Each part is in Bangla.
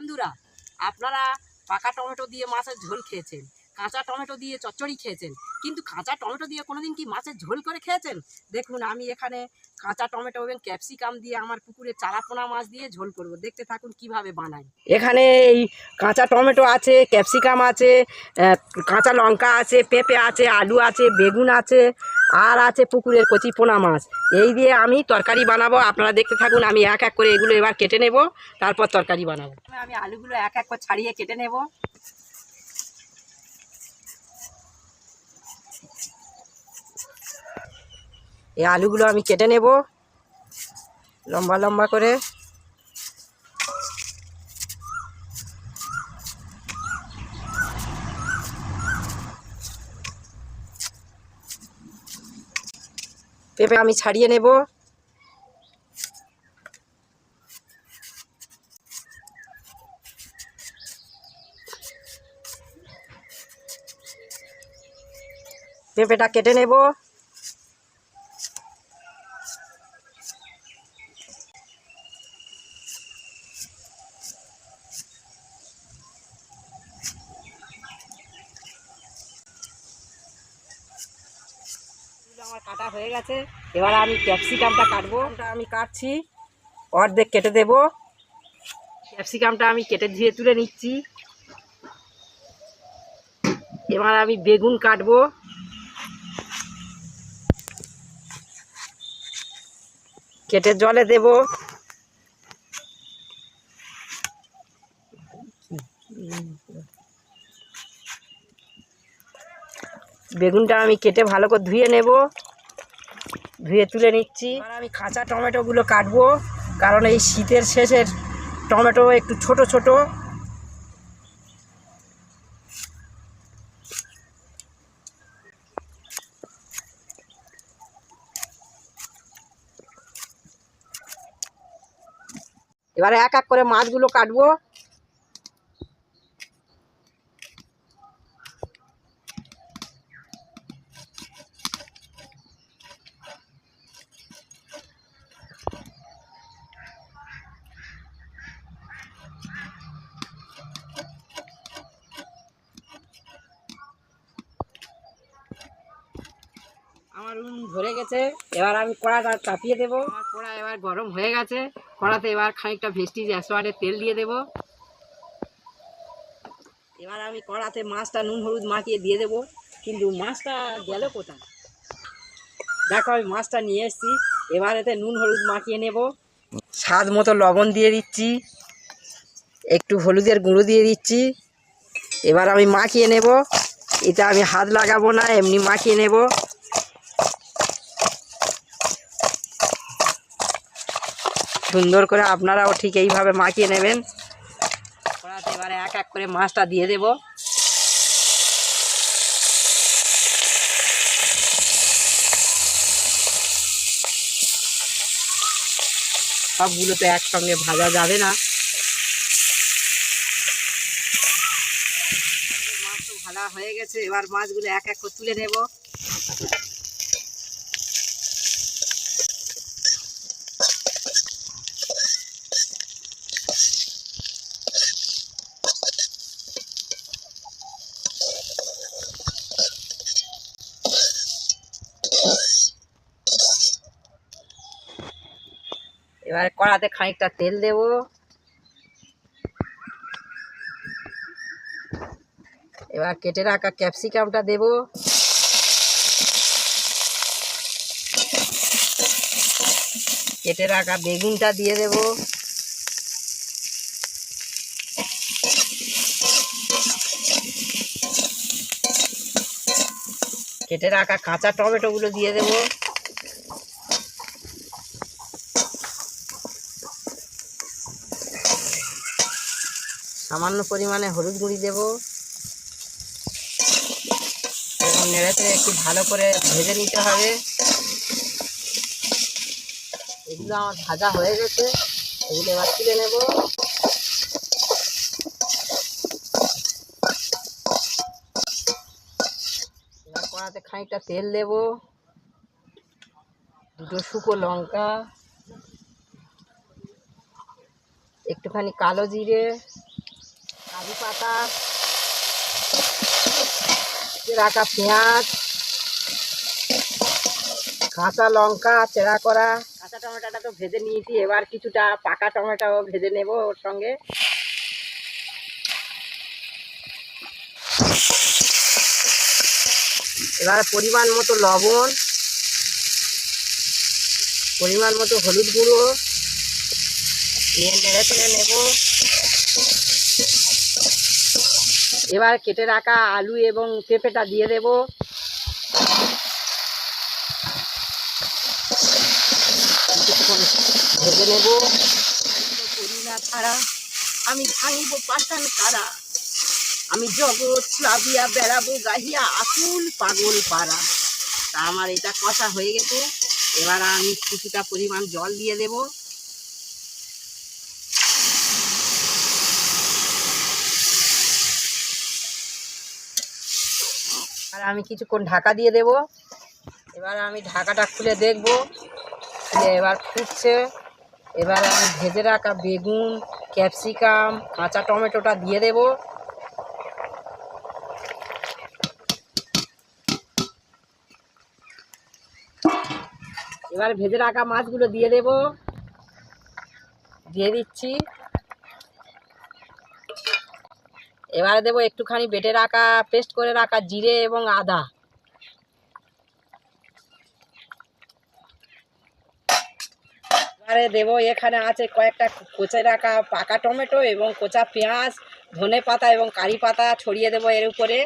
বন্ধুরা, আপনারা পাকা টমেটো দিয়ে মাছের ঝোল খেয়েছেন, কাঁচা টমেটো দিয়ে চচ্চড়ি খেয়েছেন, কিন্তু কাঁচা টমেটো দিয়ে কোনোদিন কি মাছের ঝোল করে খেয়েছেন? দেখুন, আমি এখানে কাঁচা টমেটো এবং ক্যাপসিকাম দিয়ে আমার পুকুরে চারাপোনা মাছ দিয়ে ঝোল করব। দেখতে থাকুন, কীভাবে বানাই। এখানে এই কাঁচা টমেটো আছে, ক্যাপসিকাম আছে কাঁচা লঙ্কা আছে, পেঁপে আছে, আলু আছে, বেগুন আছে আর আছে পুকুরের কচি পোনা মাছ। এই দিয়ে আমি তরকারি বানাবো। আপনারা দেখতে থাকুন আমি এক এক করে এগুলো এবার কেটে নেব তারপর তরকারি বানাবো। আমি আলুগুলো এক এক করে ছাড়িয়ে কেটে নেব। এই আলুগুলো আমি কেটে নেব লম্বা লম্বা করে। পেঁপে আমি ছাড়িয়ে নেব। পেঁপেটা কেটে নেব। আমার কাটা হয়ে গেছে। এবার আমি ক্যাপসিকামটা কাটবো। ওটা আমি কাটছি। অর্ধেক কেটে দেব। ক্যাপসিকামটা আমি কেটে ধুয়ে তুলে নিচ্ছি। এবার আমি বেগুন কাটবো। কেটে জলে দেব। বেগুনটা আমি কেটে ভালো করে ধুয়ে নেব। ধুয়ে তুলে নিচ্ছি। আর আমি কাঁচা টমেটোগুলো কাটবো, কারণ এই শীতের শেষের টমেটো একটু ছোট ছোট। এবারে এক এক করে মাছগুলো কাটবো আমার উনুন ধরে গেছে এবার আমি কড়াটা চাপিয়ে দেবো। আমার কড়া এবার গরম হয়ে গেছে কড়াতে এবার খানিকটা ভেস্টিজ অ্যাসোয়ারের তেল দিয়ে দেবো। এবার আমি কড়াতে মাছটা নুন হলুদ মাখিয়ে দিয়ে দেবো। কিন্তু মাছটা গেল কোথায়? দেখো আমি মাছটা নিয়ে এসেছি। এবার এতে নুন হলুদ মাখিয়ে নেব। স্বাদ মতো লবণ দিয়ে দিচ্ছি। একটু হলুদের গুঁড়ো দিয়ে দিচ্ছি। এবার আমি মাখিয়ে নেব। এতে আমি হাত লাগাবো না এমনি মাখিয়ে নেব। সুন্দর করে আপনারাও ঠিক এইভাবে মাখিয়ে নেবেন। এবারে এক এক করে মাছটা দিয়ে দেব। সবগুলো তো একসঙ্গে ভাজা যাবে না। মাছ তো ভাজা হয়ে গেছে, এবার মাছগুলো এক এক করে তুলে নেব। এবার কড়াতে খানিকটা তেল দেব। এবার কেটে রাখা ক্যাপসিকামটা দেব। কেটে রাখা বেগুনটা দিয়ে দেব। কেটে রাখা কাঁচা টমেটোগুলো দিয়ে দেবো। সামান্য পরিমাণে হলুদ গুঁড়ি দেব। এবং নেড়েতে একটু ভালো করে ভেজে নিতে হবে। এগুলো আমার ভাজা হয়ে গেছে, এগুলো এবার তুলে নেব। কড়াতে খানিকটা তেল দেব। দুটো শুকো লঙ্কা, একটুখানি কালো জিরে কাজু পাতা রাখা পেঁয়াজ, কাঁচা লঙ্কা, চেরা করা। কাঁচা টমেটোটা তো ভেজে নিয়েছি, এবার কিছুটা পাকা টমেটো ভেজে নেব ওর সঙ্গে। এবার পরিমাণ মতো লবণ, পরিমাণ মতো হলুদ গুঁড়ো নিয়ে নেড়ে চেড়ে নেব। এবার কেটে রাখা আলু এবং পেঁপেটা দিয়ে দেব। ভেজে নেব। করি আমি ভাঙিব পাঠান কারা? আমি জগৎ প্লাবিয়া বেড়াবো গাহিয়া আকুল পাগল পাড়া। তা আমার এটা কষা হয়ে গেছে। এবার আমি কিছুটা পরিমাণ জল দিয়ে দেব। আর আমি কিছুক্ষণ ঢাকা দিয়ে দেব। এবার আমি ঢাকাটা খুলে দেখব। এবার ফুটছে। এবার আমি ভেজে রাখা বেগুন, ক্যাপসিকাম, কাঁচা টমেটোটা দিয়ে দেবো। এবার ভেজে রাখা মাছগুলো দিয়ে দেব। দিয়ে দিচ্ছি। এবারে দেবো একটুখানি বেটে রাখা, পেস্ট করে রাখা জিরে এবং আদা। এবারে দেবো, এখানে আছে কয়েকটা কোচে রাখা পাকা টমেটো এবং কোচা পেঁয়াজ, ধনে পাতা এবং কারি পাতা ছড়িয়ে দেবো এর উপরে।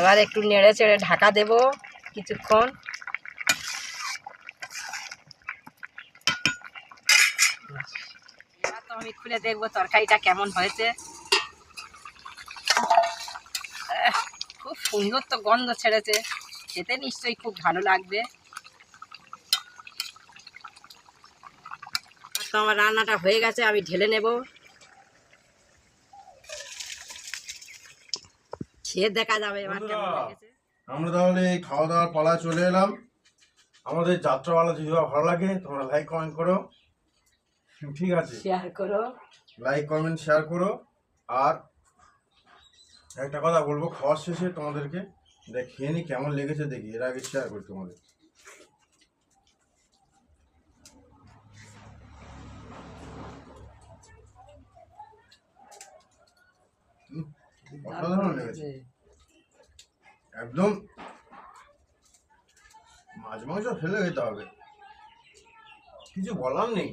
এবার একটু নেড়ে চেড়ে ঢাকা দেব কিছুক্ষণ। খুলে দেখব তরকারিটা কেমন হয়েছে। খুব সুন্দর তো গন্ধ ছেড়েছে। খেতে নিশ্চয়ই খুব ভালো লাগবে। তো আমার রান্নাটা হয়ে গেছে আমি ঢেলে নেব। খেয়ে দেখা যাবে এবার কেমন লেগেছে। আমরা তাহলে এই খাওয়া দাওয়ার পালা চলে এলাম। আমাদের যাত্রাপালা যদি ভালো লাগে তোমরা লাইক কমেন্ট করো। ঠিক আছে। শেয়ার করো। লাইক কমেন্ট শেয়ার করো। আর একটা কথা বলব খাওয়ার শেষে তোমাদেরকে দেখ খেয়ে নি কেমন লেগেছে দেখি এর আগে শেয়ার করি তোমাদের। অসাধারণ লেগেছে। একদম মাছ মাংস ফেলে খেতে হবে। কিছু বলার নেই।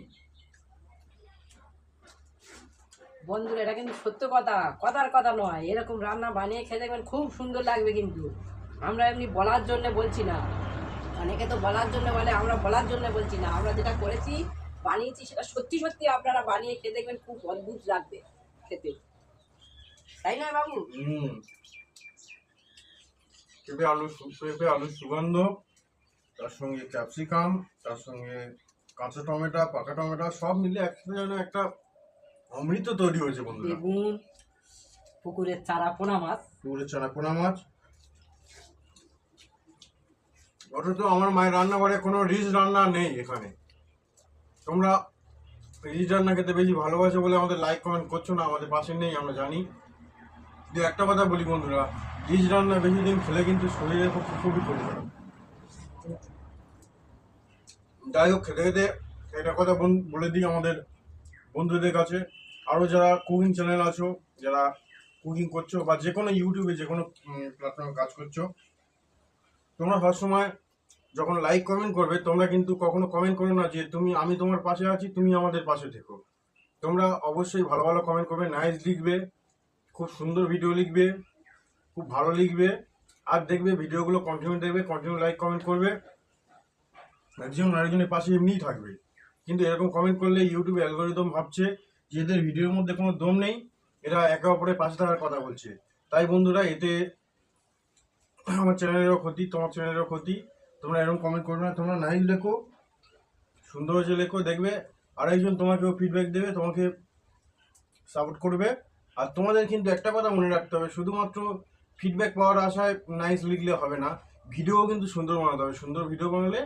বন্ধুরা, এটা কিন্তু সত্য কথা। কথার কথা নয়। এরকম রান্না বানিয়ে খেয়ে দেখবেন খুব সুন্দর লাগবে কিন্তু। আমরা এমনি বলার জন্য বলছি না। অনেকে তো বলার জন্য বলে, আমরা বলার জন্য বলছি না। আমরা যেটা করেছি, বানিয়েছি, সেটা সত্যি সত্যি আপনারা বানিয়ে খেয়ে দেখবেন খুব অদ্ভুত লাগবে খেতে। তাই না বাবু? আলুর সুগন্ধ, তার সঙ্গে ক্যাপসিকাম, তার সঙ্গে কাঁচা টমেটো, পাকা টমেটো, সব মিলে একসাথে যেন একটা অমৃত তৈরি হয়েছে বন্ধুরা। বেগুন পুকুরের চারা পোনা মাছ। পুকুরের চারা পোনা মাছ। অথচ আমার মায়ের রান্নাঘরে কোনো রিচ রান্না নেই এখানে। তোমরা রিচ রান্না খেতে বেশি ভালোবাসো বলে আমাদের লাইক কমেন্ট করছ না আমাদের পাশে নেই আমরা জানি। কিন্তু একটা কথা বলি বন্ধুরা রিচ রান্না বেশি দিন খেলে কিন্তু শরীরের পক্ষে খুবই ক্ষতিকারক যাই হোক খেতে খেতে একটা কথা বলে দিই আমাদের বন্ধুদের কাছে। আরও যারা কুকিং চ্যানেল আছো, যারা কুকিং করছ বা যে কোনো ইউটিউবে যে কোনো প্ল্যাটফর্মে কাজ করছ, তোমরা সবসময় যখন লাইক কমেন্ট করবে, তোমরা কিন্তু কখনো কমেন্ট করো না যে তুমি, আমি তোমার পাশে আছি, তুমি আমাদের পাশে থেকো। তোমরা অবশ্যই ভালো ভালো কমেন্ট করবে নাইস লিখবে, খুব সুন্দর ভিডিও লিখবে, খুব ভালো লিখবে, আর দেখবে ভিডিওগুলো কন্টিনিউ দেখবে কন্টিনিউ লাইক কমেন্ট করবে। একজন আরেকজনের পাশে এমনিই থাকবে। কিন্তু এরকম কমেন্ট করলে ইউটিউব অ্যালগোরিদম ভাবছে যে এদের ভিডিওর মধ্যে কোনো দম নেই। এরা একে অপরের পাশে থাকার কথা বলছে। তাই বন্ধুরা, এতে আমার চ্যানেলেরও ক্ষতি, তোমার চ্যানেলেরও ক্ষতি। তোমরা এরকম কমেন্ট করবে না। তোমরা নাইস লেখো, সুন্দর হয়েছে লেখো, দেখবে আরেকজন তোমাকেও ফিডব্যাক দেবে, তোমাকে সাপোর্ট করবে। আর তোমাদের কিন্তু একটা কথা মনে রাখতে হবে, শুধুমাত্র ফিডব্যাক পাওয়ার আশায় নাইস লিখলে হবে না। ভিডিও কিন্তু সুন্দর বানাতে হবে। সুন্দর ভিডিও বানালে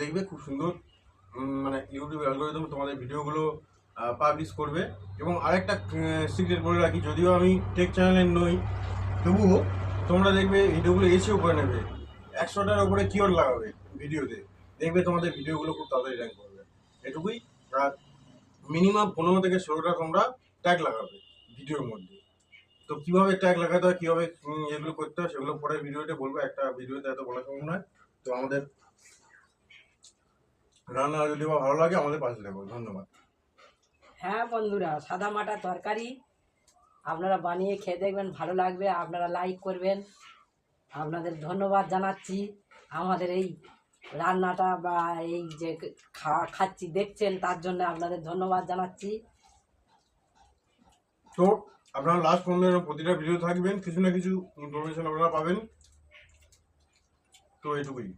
দেখবে খুব সুন্দর মানে ইউটিউব অ্যালগোরিদম তোমাদের ভিডিওগুলো পাবলিশ করবে। এবং আরেকটা সিক্রেট বলে রাখি, যদিও আমি টেক চ্যানেলের নই, তবুও তোমরা দেখবে ভিডিওগুলো এসেও করে নেবে। একশোটার ওপরে কিওর লাগাবে ভিডিওতে। দেখবে তোমাদের ভিডিওগুলো খুব তাড়াতাড়ি র্যাঙ্ক করবে। এটুকুই। আর মিনিমাম পনেরো থেকে ষোলোটা তোমরা ট্যাগ লাগাবে ভিডিওর মধ্যে। তো কীভাবে ট্যাগ লাগাতে হয়, কীভাবে এগুলো করতে হয়, সেগুলো পরে ভিডিওতে বলব। একটা ভিডিওতে এত বলা সম্ভব নয়। তো আমাদের রান্না যদি ভালো লাগে, আমাদের পাশে থাকো। ধন্যবাদ। হ্যাঁ বন্ধুরা, সাদা মাটা তরকারি। আপনারা বানিয়ে খেয়ে দেখবেন, ভালো লাগবে। আপনারা লাইক করবেন। আপনাদের ধন্যবাদ জানাচ্ছি। আমাদের এই রান্নাটা বা এই যে খাওয়া, খাচ্ছি, দেখছেন, তার জন্য আপনাদের ধন্যবাদ জানাচ্ছি। তো আপনারা লাস্ট পর্যন্ত প্রতিটা ভিডিও থাকবেন। কিছু না কিছু ইনফরমেশন আপনারা পাবেন। তো এটুকুই